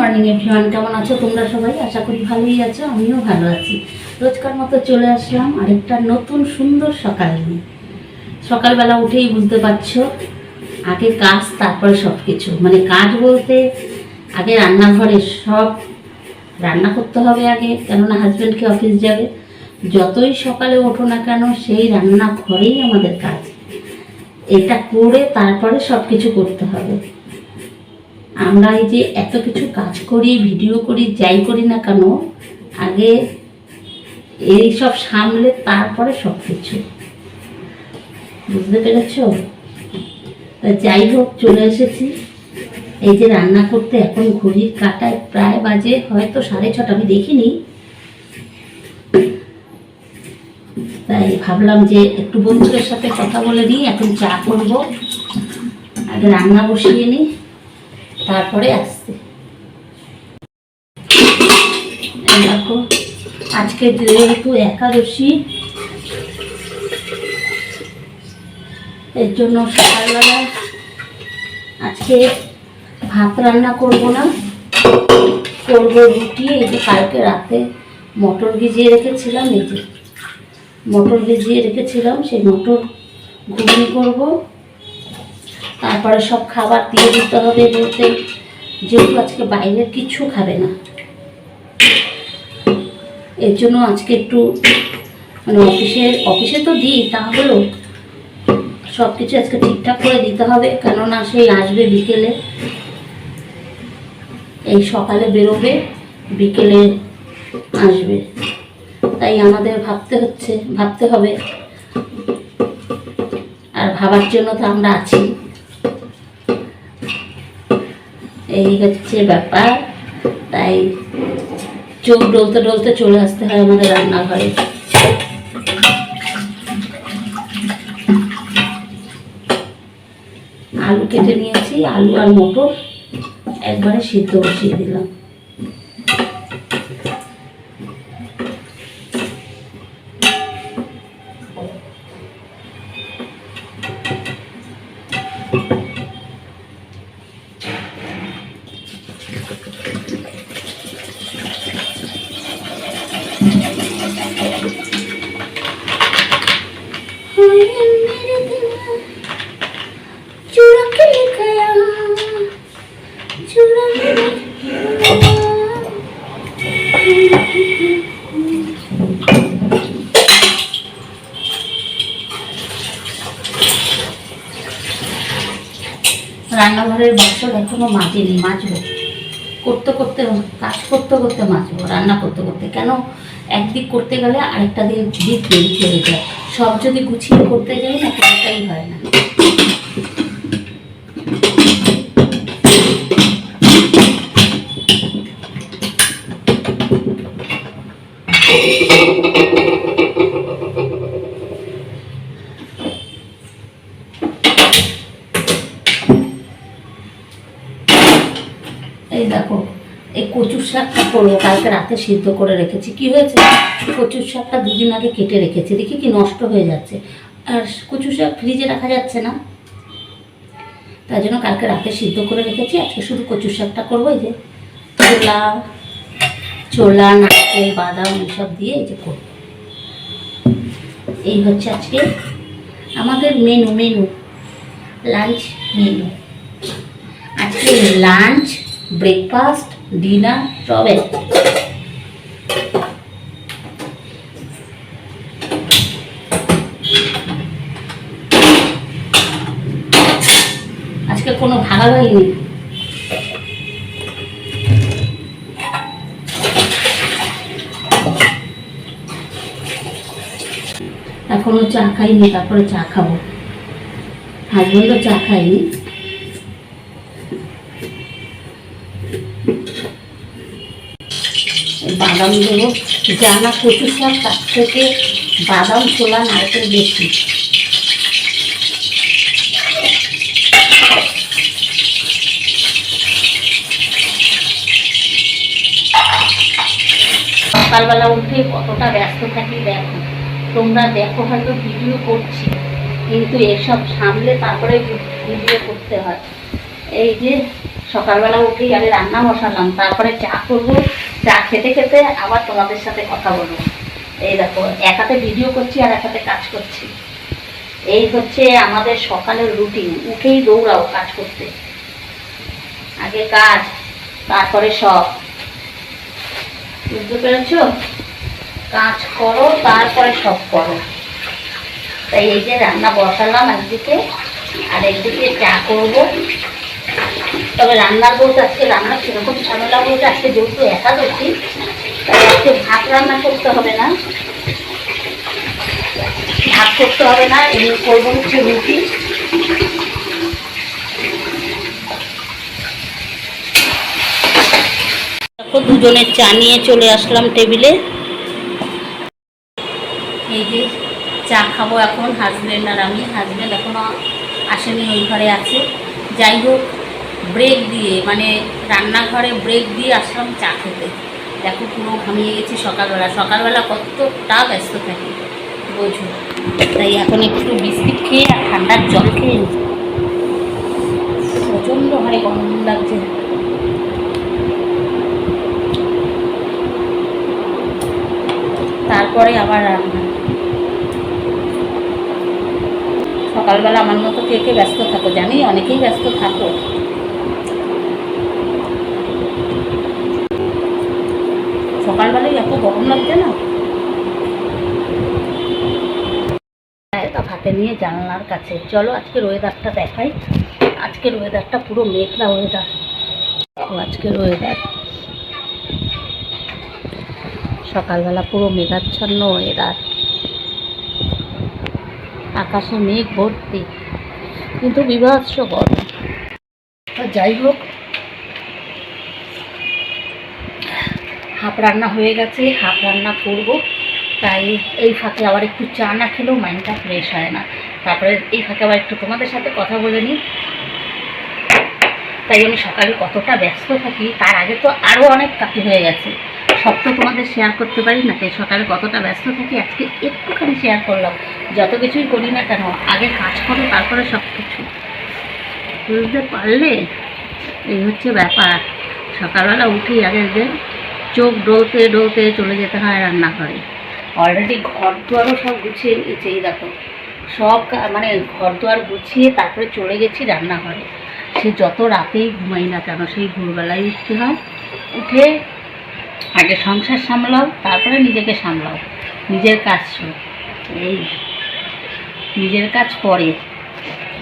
Morning everyone কেমন আছো তোমরা সবাই? আশা করি ভালোই আছো, আমিও ভালো আছি। রোজকার মতো চলে আসলাম আরেকটা নতুন সুন্দর সকাল নিয়ে। সকালবেলা উঠেই বুঝতে পারছ, আগে কাজ, তারপরে সব কিছু মানে কাজ বলতে আগে রান্নাঘরে সব রান্না করতে হবে আগে, কেননা হাজব্যান্ডকে অফিস যাবে। যতই সকালে ওঠো না কেন, সেই রান্নাঘরেই আমাদের কাজ। এটা করে তারপরে সব কিছু করতে হবে। আমরা এই যে এত কিছু কাজ করি, ভিডিও করি, যাই করি না কেন, আগে এই সব সামলে তারপরে সব কিছু। বুঝতে পেরেছ? তা যাই হোক, চলে এসেছি। এই যে রান্না করতে এখন ঘড়ির কাটায় প্রায় বাজে, হয়তো সাড়ে ছটা, আমি দেখিনি। তাই ভাবলাম যে একটু বন্ধুদের সাথে কথা বলে নিই, এখন চা করব। আগে রান্না বসিয়ে নিই। তারপরে আসছে। দেখো, আজকে যেহেতু একাদশী, এর জন্য সকালবেলা আজকে ভাত রান্না করব না, করব রুটি, এই যে কালকে রাতে মটর ভিজিয়ে রেখেছিলাম, এই যে মটর ভিজিয়ে রেখেছিলাম, সেই মটর ঘুগনি করব। তারপরে সব খাবার দিয়ে দিতে হবে বলতে যেহেতু আজকে বাইরের কিছু খাবে না। এর জন্য আজকে একটু মানে অফিসে অফিসে তো দিই তাহলেও সব কিছু আজকে ঠিকঠাক করে দিতে হবে, কেননা সেই আসবে বিকেলে। এই সকালে বেরোবে, বিকেলে আসবে। তাই আমাদের ভাবতে হচ্ছে, ভাবতে হবে। আর ভাবার জন্য তো আমরা আছি। এই হচ্ছে ব্যাপার। তাই চোখ ডলতে ডলতে চলে আসতে হয় আমাদের রান্নাঘরে। আলু কেটে নিয়েছি, আলু আর মটর একবারে সিদ্ধ বসিয়ে দিলাম। हाय রান্নাঘরের বছর এখনও মাজিনি মাজবো করতে করতে কাজ করতে করতে মাজবো রান্না করতে করতে। কেন? একদিক করতে গেলে আরেকটা দিক দিক দেরি চলে যায়। সব যদি গুছিয়ে করতে যাই না, কোনোটাই হয় না। করব কালকে রাতে সিদ্ধ করে রেখেছি। কি হয়েছে? কচুর শাকটা দুদিন আগে কেটে রেখেছি। দেখি কি নষ্ট হয়ে যাচ্ছে। আর কচু শাক ফ্রিজে রাখা যাচ্ছে না। তাই জন্য কালকে রাতে সিদ্ধ করে রেখেছি। আজকে শুধু কচুর শাকটা করব এই যে ছোলা ছোলা, নারকেল, বাদাম এইসব দিয়ে এই যে করব। এই হচ্ছে আজকে আমাদের মেনু মেনু লাঞ্চ মেনু আজকে লাঞ্চ ব্রেকফাস্ট সব এক আজকে কোনো ভাগাভাগি নেই। এখনও চা খাইনি, তারপরে চা খাব। হাজবেন্ডও চা খাইনি বাদাম দেবো। জানা কচু শাক, তার থেকে বাদাম, ছোলা, নারকেল বেশি। সকালবেলা উঠে কতটা ব্যস্ত থাকি দেখো। তোমরা দেখো হয়তো ভিডিও করছি, কিন্তু এসব সামলে তারপরে ভিডিও করতে হয়। এই যে সকালবেলা উঠেই আগে রান্না বসালাম, তারপরে চা করব। চা খেতে খেতে আবার তোমাদের সাথে কথা বলব। এই দেখো, এক হাতে ভিডিও করছি আর এক হাতে কাজ করছি। এই হচ্ছে আমাদের সকালের রুটিন উঠেই দৌড়াও কাজ করতে। আগে কাজ, তারপরে সব। বুঝতে পেরেছ? কাজ করো, তারপরে সব করো। তাই এই যে রান্না বসালাম একদিকে, আর একদিকে চা করব। তবে রান্নার বলতে আজকে রান্না সেরকম ঝামেলা বলতে আজকে যেহেতু একাদশী, তাই আজকে ভাত রান্না করতে হবে না। ভাত করতে হবে না, এমনি করব হচ্ছে রুটি। দুজনের চা নিয়ে চলে আসলাম টেবিলে। এই যে চা খাব এখন হাজব্যান্ড আর আমি। হাজব্যান্ড এখনও আসেনি, ওই ঘরে আছে। যাই হোক ব্রেক দিয়ে মানে রান্নাঘরে ব্রেক দিয়ে আসলাম চা খেতে। দেখো পুরো ঘামিয়ে গেছি সকালবেলা। সকালবেলা কতটা ব্যস্ত থাকি, বোঝো। তাই এখন একটু বিস্কিট খেয়ে আর ঠান্ডার জল খেয়ে। প্রচণ্ড হারে গরম লাগছে। তারপরে আবার রান্না। সকালবেলা আমার মতো কে কে ব্যস্ত থাকো? জানি অনেকেই ব্যস্ত থাকো। সকালবেলায় এত গরম লাগছে না? হাতে নিয়ে জানলার কাছে। চলো আজকের ওয়েদারটা দেখাই। আজকের ওয়েদারটা পুরো মেঘলা ওয়েদার আজকের ওয়েদার সকালবেলা পুরো মেঘাচ্ছন্ন ওয়েদার আকাশে মেঘ ভর্তি। কিন্তু বিভৎস গরম। যাই হোক হাফ রান্না হয়ে গেছে, হাফ রান্না করব। তাই এই ফাঁকে আবার একটু চা না খেলেও মাইন্ডটা ফ্রেশ হয় না। তারপরে এই ফাঁকে আবার একটু তোমাদের সাথে কথা বলে নিই। তাই আমি সকালে কতটা ব্যস্ত থাকি, তার আগে তো আরও অনেক কাটি হয়ে গেছে। সব তো তোমাদের শেয়ার করতে পারি না, তাই সকালে কতটা ব্যস্ত থাকি আজকে একটুখানি শেয়ার করলাম। যত কিছুই করি না কেন, আগে কাজ করো, তারপরে সব কিছু। বুঝতে পারলে? এই হচ্ছে ব্যাপার। সকালবেলা উঠি আগে যে চোখ ডলতে ডলতে চলে যেতে হয় রান্নাঘরে। অলরেডি ঘর দুয়ারও সব গুছিয়ে নিয়েছে, এই দেখো। সব মানে ঘর দুয়ার গুছিয়ে তারপরে চলে গেছি রান্নাঘরে। সে যত রাতেই ঘুমাই না কেন, সেই ভোরবেলায় উঠতে হয়। উঠে আগে সংসার সামলাও, তারপরে নিজেকে সামলাও। নিজের কাজ। এই নিজের কাজ পরে।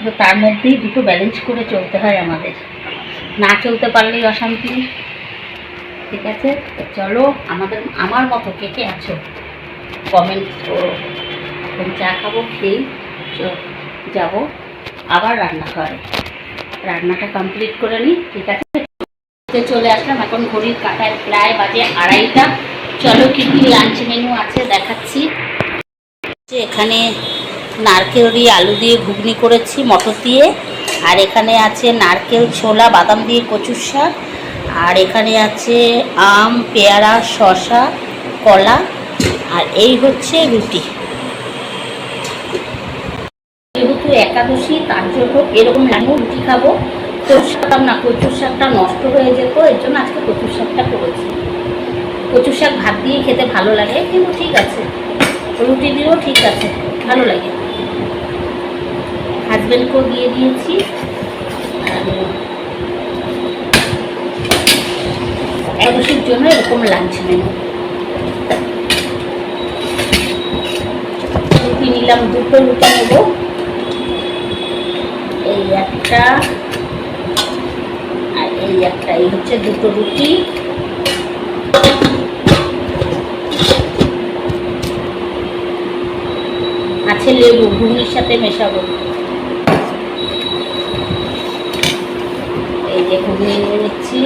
তো তার মধ্যেই দুটো ব্যালেন্স করে চলতে হয় আমাদের। না চলতে পারলেই অশান্তি। ঠিক আছে? চলো, আমাদের, আমার মতো কে কে আছো? কমেন্ট করো। এখন চা খাব খেয়েই যাব। আবার রান্না করে রান্নাটা কমপ্লিট করে নিই ঠিক আছে? চলে আসলাম। এখন ঘড়ির কাটায় প্রায় বাজে আড়াইটা। চলো, কি কি লাঞ্চ মেনু আছে দেখাচ্ছি। এখানে নারকেল দিয়ে আলু দিয়ে ঘুগনি করেছি, মটর দিয়ে। আর এখানে আছে নারকেল, ছোলা, বাদাম দিয়ে কচুর শাক। আর এখানে আছে আম, পেয়ারা, শসা, কলা, আর এই হচ্ছে রুটি। যেহেতু একাদশী, তার জন্য এরকম আমিও রুটি খাব। কচুর শাক না, কচুর শাকটা নষ্ট হয়ে যেত, এর জন্য আজকে কচুর শাকটা করেছি। কচুর শাক ভাত দিয়ে খেতে ভালো লাগে, কিন্তু ঠিক আছে। রুটি দিয়েও ঠিক আছে, ভালো লাগে। হাজব্যান্ডকেও দিয়ে দিয়েছি। আর একাদশীর জন্য এরকম লাঞ্চ মেনু রুটি নিলাম, দুটো রুটি নেব। এই একটা, আর এই একটা, এই হচ্ছে দুটো রুটি। আছে লেবু, ঘুগনির সাথে মেশাবো। এই যে ঘুগনি নিয়ে নিচ্ছি।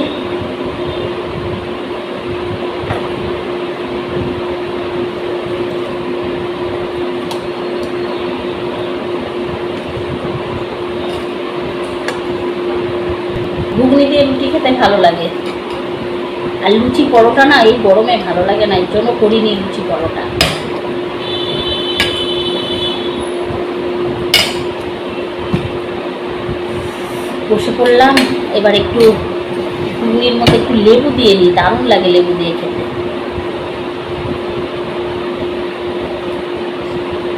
ঘুগনি দিয়ে রুটি খেতে ভালো লাগে। আর লুচি পরোটা না, এই গরমে ভালো লাগে না, এর জন্য করিনি লুচি পরোটা। বসে পড়লাম, এবার একটু ঘুগনির মধ্যে একটু লেবু দিয়ে নিই, দারুণ লাগে লেবু দিয়ে খেতে।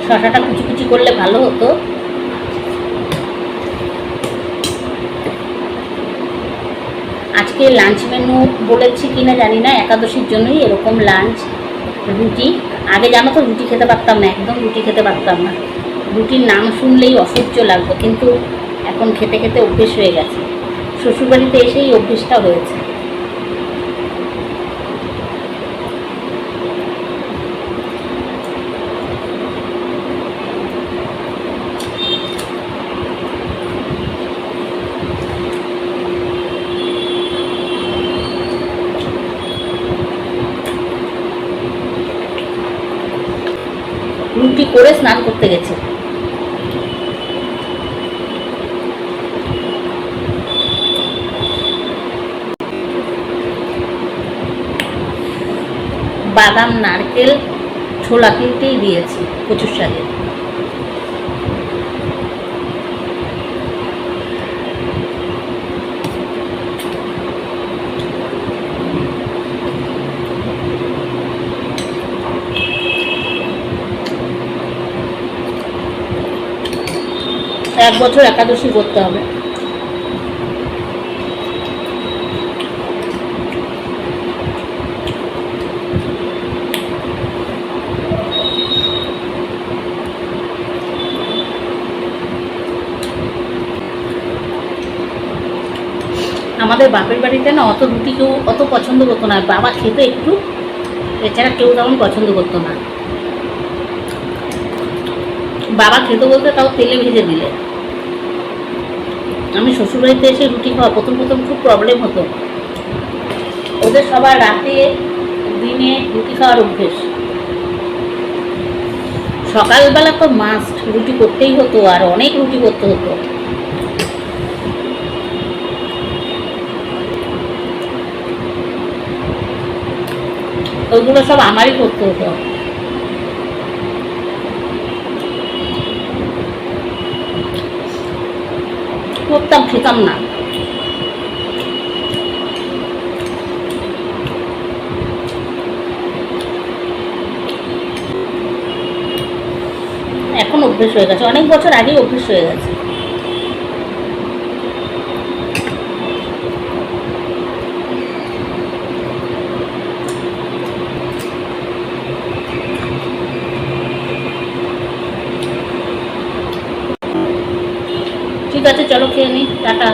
শশাটা কুচি কুচি করলে ভালো হতো। আজকে লাঞ্চ মেনু বলেছি কিনা জানি না, একাদশীর জন্যই এরকম লাঞ্চ রুটি। আগে জানো তো, রুটি খেতে পারতাম না, একদম রুটি খেতে পারতাম না। রুটির নাম শুনলেই অসহ্য লাগতো, কিন্তু এখন খেতে খেতে অভ্যেস হয়ে গেছে। শ্বশুরবাড়িতে এসেই অভ্যেসটা হয়েছে রুটি করে স্নান করতে গেছে বাদাম নারকেল ছোলা কিনতেই দিয়েছি প্রচুর শাকে। এক বছর একাদশী করতে হবে আমাদের বাপের বাড়িতে না অত রুটি কেউ অত পছন্দ করতো না। বাবা খেতে একটু, এছাড়া কেউ তেমন পছন্দ করতো না। বাবা খেতে বলতে তাও তেলে ভেজে দিলে। আমি শ্বশুরবাড়িতে এসে রুটি খাওয়া প্রথম প্রথম খুব প্রবলেম হতো। ওদের সবার রাতে, দিনে রুটি খাওয়ার অভ্যেস। সকালবেলা তো মাস্ট রুটি করতেই হতো আর অনেক রুটি করতে হতো। ওইগুলো সব আমারই করতে হতো। করতাম, খেতাম না। এখন অভ্যেস হয়ে গেছে। অনেক বছর আগেই অভ্যেস হয়ে গেছে ঠিক আছে চলো খেয়ে নিই টাটা।